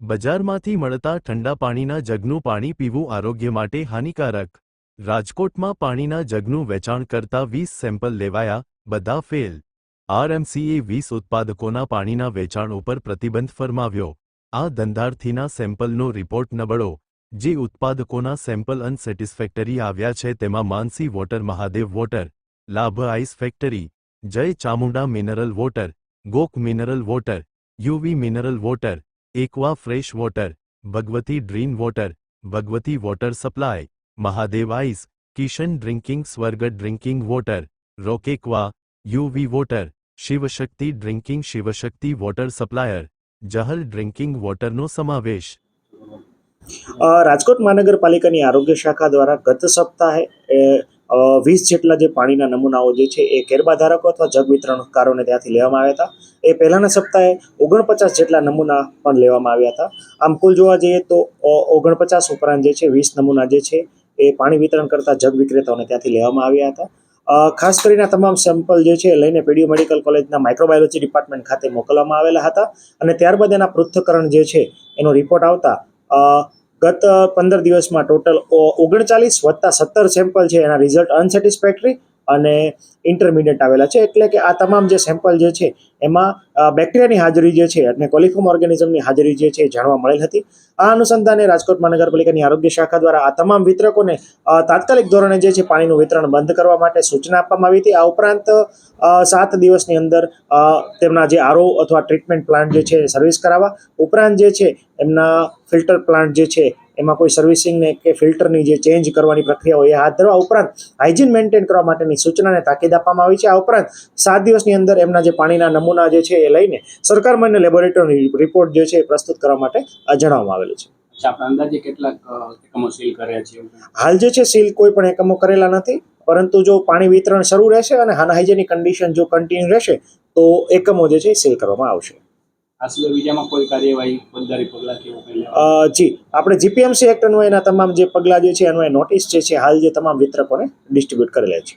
બજારમાંથી મળતા ઠંડા પાણીના જગનું પાણી પીવું આરોગ્ય માટે હાનિકારક. રાજકોટમાં પાણીના જગનું વેચાણ કરતા વીસ સેમ્પલ લેવાયા, બધા ફેલ. આરએમસીએ વીસ ઉત્પાદકોના પાણીના વેચાણ ઉપર પ્રતિબંધ ફરમાવ્યો. આ ધંધાર્થીના સેમ્પલનો રિપોર્ટ નબળો. જે ઉત્પાદકોના સેમ્પલ અનસેટિસ્ફેક્ટરી આવ્યા છે તેમાં Mansi water, Mahadev water, Labh ice factory, Jay Chamunda mineral water, ગોક mineral water, UV mineral water aqua fresh water, Bhagwati drink water, Bhagwati water supply, Mahadev ice, Kishan drinking Swarg drinking water રોકેકવા UV water, Shivshakti drinking Shivshakti water supplier, જહલ drinking વોટરનો સમાવેશ. રાજકોટ મહાનગરપાલિકાની આરોગ્ય શાખા દ્વારા ગત સપ્તાહે વીસ જેટલા જે પાણીના નમૂનાઓ જે છે એ કેરબા ધારકો અથવા જગ વિતરણકારોને ત્યાંથી લેવામાં આવ્યા હતા. એ પહેલાના સપ્તાહે ઓગણપચાસ જેટલા નમૂના પણ લેવામાં આવ્યા હતા. આમ કુલ જોવા જઈએ તો ઓગણપચાસ ઉપરાંત જે છે વીસ નમૂના જે છે એ પાણી વિતરણ કરતા જગ વિક્રેતાઓને ત્યાંથી લેવામાં આવ્યા હતા. ખાસ કરીને તમામ સેમ્પલ જે છે લઈને પીડીયુ મેડિકલ કોલેજના માઇક્રોબાયોલોજી ડિપાર્ટમેન્ટ ખાતે મોકલવામાં આવેલા હતા. અને ત્યારબાદ એના પૃથ્થકરણ જે છે એનો રિપોર્ટ આવતા ગત પંદર દિવસમાં ટોટલ ઓગણચાલીસ વત્તા સત્તર સેમ્પલ છે. એના રિઝલ્ટ અનસેટિસ્ફેક્ટરી અને ઇન્ટરમીડિયેટ આવેલા છે. એટલે કે આ તમામ જે સેમ્પલ જે છે, એમાં બેક્ટેરિયાની હાજરી જે છે અને કોલિફોર્મ ઓર્ગેનિઝમની હાજરી જે છે જાણવા મળેલ હતી. આ અનુસંધાને રાજકોટ મહાનગરપાલિકાની આરોગ્ય શાખા દ્વારા આ તમામ વિતરકોને તાત્કાલિક ધોરણે જે છે પાણીનું વિતરણ બંધ કરવા માટે સૂચના આપવામાં આવી હતી. આ ઉપરાંત સાત દિવસની અંદર તેમના જે આરો અથવા ટ્રીટમેન્ટ પ્લાન્ટ જે છે સર્વિસ કરાવવા. ઉપરાંત જે છે, એમના ફિલ્ટર પ્લાન્ટ જે છે એમાં કોઈ સર્વિસિંગને કે ફિલ્ટરની જે ચેન્જ કરવાની પ્રક્રિયા હોય એ હાથ ધરવા ઉપરાંત હાઇજીન મેન્ટેન કરવા માટેની સૂચનાને તાકીદ આપવામાં આવી છે. આ ઉપરાંત સાત દિવસની અંદર એમના જે પાણીના નમૂના જે છે એ લઈને સરકાર માન્ય લેબોરેટરી રિપોર્ટ જે છે એ પ્રસ્તુત કરવા માટે જણાવવામાં આવેલું છે. અંદાજે કેટલાક એકમો સીલ કર્યા છે હાલ જે છે સીલ કોઈ પણ એકમો કરેલા નથી. પરંતુ જો પાણી વિતરણ શરૂ રહેશે અને હાઇજેનિક કન્ડિશન જો કન્ટિન્યુ રહેશે તો એકમો જે છે સીલ કરવામાં આવશે. આ સિવાય બીજામાં કોઈ કાર્યવાહી, ફોજદારી પગલાં કે એવું જી, આપણે જીપીએમસી એક્ટ અન્વયના તમામ જે પગલાં જે છે અન્વયે નોટિસ જે છે, હાલ જે તમામ વિતરકોને ડિસ્ટ્રીબ્યુટ કરેલા છે.